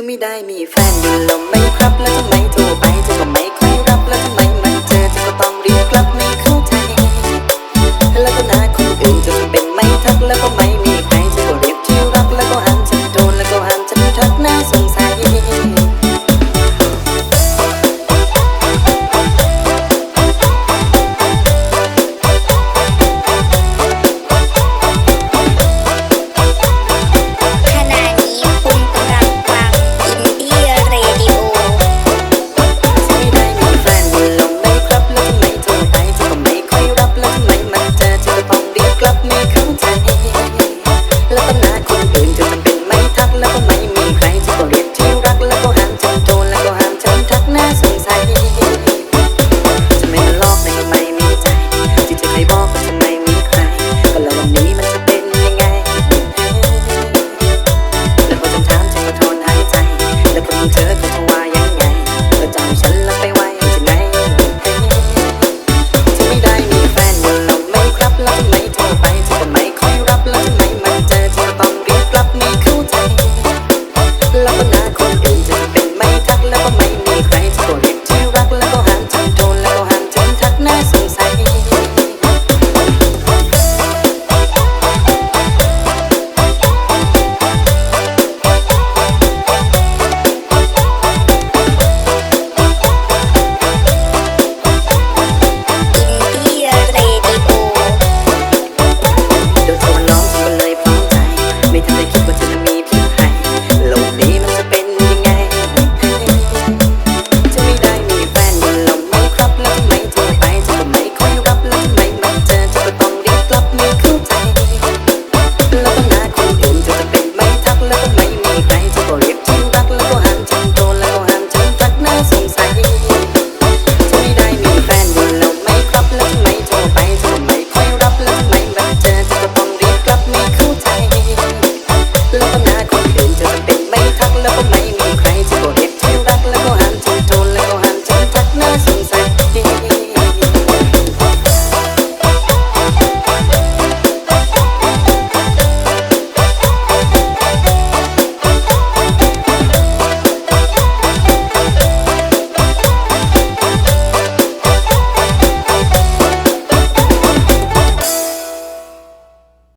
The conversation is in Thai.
อไม่ได้มีแฟนอยู่แล้วไหมครับแล้วทำไมโทรไปเธอก็ไม่ค่อยรับแล้วทำไมมันเจอเธอก็ต้องรีบกลับไม่เข้าใจ แล้วก็นาคนอื่นจะเป็นไม่ทักแล้วก็ไม่มีใครเธอก็เรียกที่รักแล้วก็หันฉันโดนแล้วก็หันฉันทักน่าสงสัย